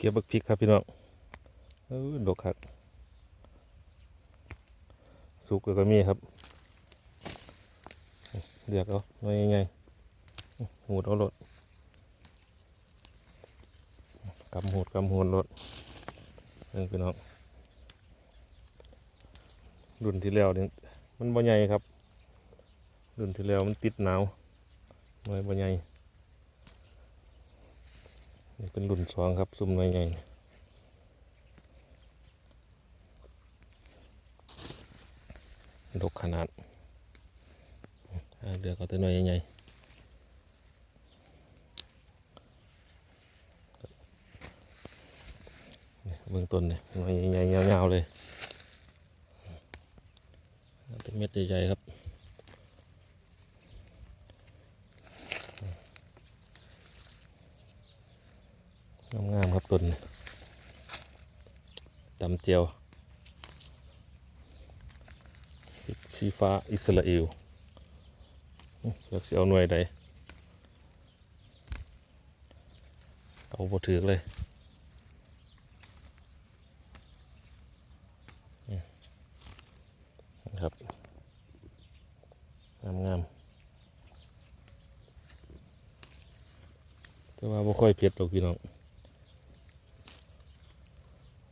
เก็บบักพริกครับพี่น้องเออดกคักสุกแล้วก็มีครับเรียกเอาหน่อยใหญ่ๆหูดเอารถกำหูดกำหูดรถเออพี่น้องรุ่นที่แล้วนี่มันบ่ใหญ่ครับรุ่นที่แล้วมันติดหนาวหน่วยบ่ใหญ่ นี่เป็นรุ่นสองครับ ซุ่มหน่วยใหญ่ดกขนาดาเดือกเอาแต่หน่วยใหญ่เบื้องต้นเนี่ยน่วยใหญ่ๆยาวๆเลยเอาเป็นเม็ดใหญ่ๆครับ งามๆครับต้นตำเจียวชีฟ้าอิสราเอลอื้ออยากสิเอาหน่วยใดเอาบ่ถือเลยครับ งามๆแต่ว่าบ่ค่อยเผ็ดหรอกพี่น้อง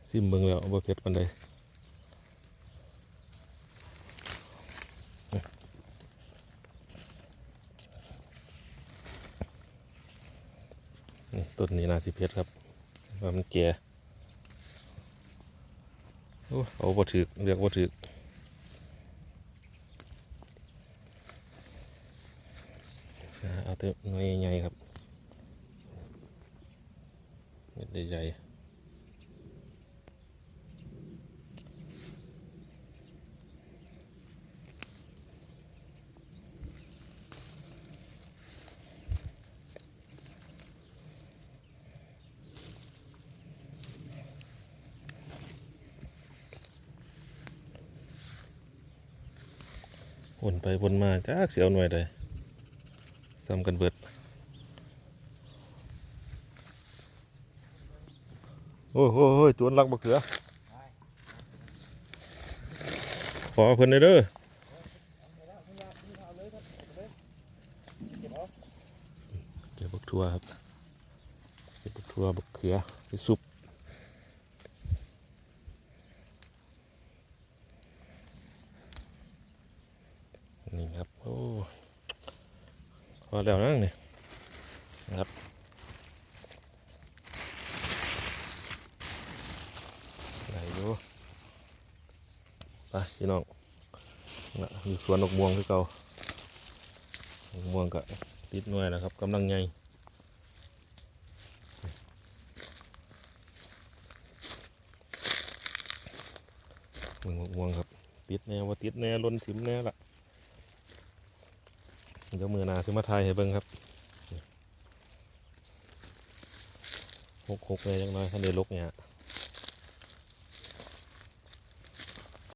ซิมเบิ่งแล้วบ่เผ็ดปานใดนี่ต้นนี้นาสิเผ็ดครับว่ามันแก่โอ้เอาบ่ถึกเรียกบ่ถึกเอาแต่หน้อยใหญ่ๆครับเม็ดใหญ่ๆ วนไปวนมาจักเสียวหน่วยใดซ้ำกันเบิดโอ้โหโอ้ยจวนลักบะเขือ ขอเพิ่นได้เด้อเก็บบักทั่วครับเก็บบักทั่วบักเขือไปซุปนี่ครับโอ้ พอแล้วนั่งนี่นะครับไหนดูไปพี่น้องนะอยู่สวนดอกม่วงคือเก่าดอกม่วงก็ติดหน่วยนะครับกำลังใหญ่เบิ่งดอกม่วงครับ ติดแน่ว่าติดแน่ล้นถิมแน่ละ เดี๋ยวมือนาซื้อมาทายให้เบิ่งครับหกหกเลยยังน้อยคันเดียวลกเนี่ย